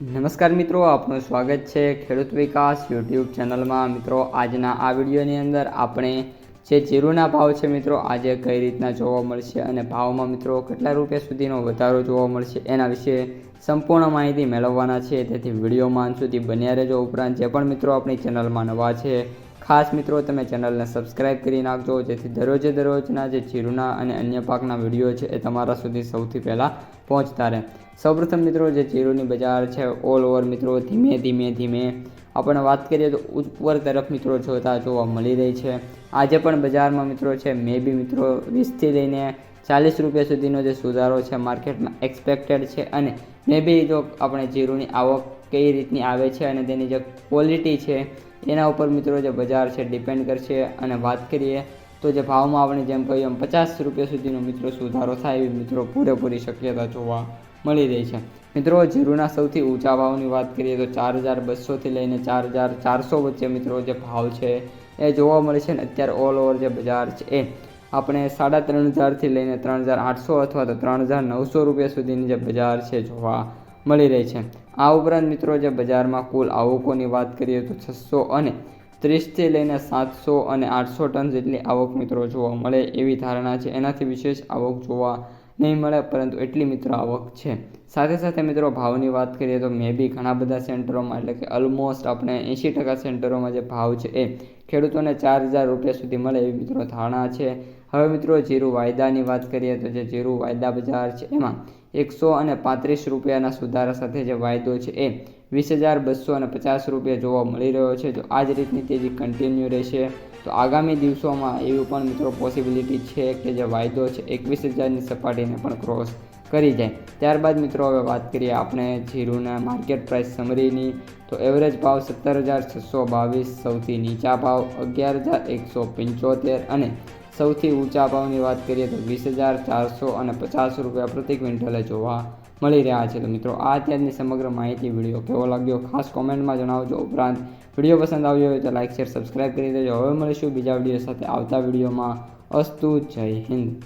નમસ્કાર મિત્રો, આપનું સ્વાગત છે ખેડૂત વિકાસ યુટ્યુબ ચેનલમાં. મિત્રો, આજના આ વિડીયોની અંદર આપણે જે જીરુના ભાવ છે મિત્રો, આજે કઈ રીતના જોવા મળશે અને ભાવમાં મિત્રો કેટલા રૂપિયા સુધીનો વધારો જોવા મળશે એના વિશે સંપૂર્ણ માહિતી મેળવવાના છે. તેથી વિડીયોમાં અંત સુધી બન્યા રહેજો. ઉપરાંત જે પણ મિત્રો આપણી ચેનલમાં નવા છે ખાસ મિત્રો, તમે ચેનલને સબસ્ક્રાઇબ કરી નાખજો, જેથી દરરોજે દરરોજના જે જીરુના અને અન્ય પાકના વીડિયો છે, એ તમારા સુધી સૌથી પહેલાં પહોંચતા રહે. સૌપ્રથમ મિત્રો, જે જીરુની બજાર છે ઓલ ઓવર મિત્રો, ધીમે ધીમે ધીમે આપણે વાત કરીએ તો ઉપર તરફ મિત્રો જોતા જોવા મળી રહી છે. આજે પણ બજારમાં મિત્રો છે, મે બી મિત્રો, વીસથી લઈને ચાલીસ રૂપિયા સુધીનો જે સુધારો છે, માર્કેટમાં એક્સપેક્ટેડ છે અને મે બી જો આપણે જીરુની આવક કઈ રીતની આવે છે અને તેની જે ક્વોલિટી છે એના ઉપર મિત્રો જે બજાર છે ડિપેન્ડ કરશે અને વાત કરીએ તો જે ભાવમાં આપણે જેમ કહ્યું એમ પચાસ રૂપિયા સુધીનો મિત્રો સુધારો થાય એવી મિત્રો પૂરેપૂરી શક્યતા જોવા મળી રહી છે. મિત્રો, જીરુના સૌથી ઊંચા ભાવની વાત કરીએ તો ચાર હજાર બસોથી લઈને ચાર હજાર ચારસો વચ્ચે મિત્રો જે ભાવ છે, એ જોવા મળે છે ને અત્યારે ઓલ ઓવર જે બજાર છે, એ આપણે સાડા ત્રણ હજારથી લઈને ત્રણ હજાર આઠસો અથવા તો ત્રણ હજાર નવસો રૂપિયા સુધીની જે બજાર છે જોવા મળી રહી છે. આ ઉપરાંત મિત્રો જે બજારમાં કુલ આવકોની વાત કરીએ તો છસો અને ત્રીસથી લઈને સાતસો અને આઠસો ટન જેટલી આવક મિત્રો જોવા મળે એવી ધારણા છે. એનાથી વિશેષ આવક જોવા નહીં મળે, પરંતુ એટલી મિત્રો આવક છે. સાથે સાથે મિત્રો, ભાવની વાત કરીએ તો મે બી ઘણા બધા સેન્ટરોમાં, એટલે કે ઓલમોસ્ટ આપણે એંશી ટકા સેન્ટરોમાં જે ભાવ છે એ ખેડૂતોને ચાર હજાર રૂપિયા સુધી મળે એવી મિત્રો ધારણા છે. હવે મિત્રો, જીરું વાયદાની વાત કરીએ તો જે જીરું વાયદા બજાર છે, એમાં એકસો અને પાંત્રીસ રૂપિયાના સુધારા સાથે જે વાયદો છે એ વીસ હજાર બસો અને પચાસ રૂપિયા જોવા મળી રહ્યો છે. જો આ જ રીતની તેજી કન્ટિન્યુ રહેશે, તો આગામી દિવસોમાં એવું પણ મિત્રો પોસિબિલિટી છે કે જે વાયદો છે, એકવીસ હજારની સપાટીને પણ ક્રોસ કરી જાય. ત્યારબાદ મિત્રો હવે વાત કરીએ આપણે જીરુના માર્કેટ પ્રાઇસ સમરીની તો એવરેજ ભાવ સત્તર હજાર છસો બાવીસ, સૌથી નીચા ભાવ અગિયાર હજાર એકસો પંચોતેર અને સૌથી ઊંચા ભાવની વાત કરીએ તો વીસ હજાર ચારસો અને પચાસ રૂપિયા પ્રતિ ક્વિન્ટલે જોવા મળી રહ્યા છે. તો મિત્રો, આ અત્યારની સમગ્ર માહિતી વીડિયો કેવો લાગ્યો? ખાસ કોમેન્ટમાં જણાવજો. ઉપરાંત વીડિયો પસંદ આવ્યો હોય તો લાઇક શેર સબસ્ક્રાઈબ કરી દેજો. હવે મળીશું બીજા વીડિયો સાથે આવતા વિડીયોમાં. અસ્તુ, જય હિન્દ.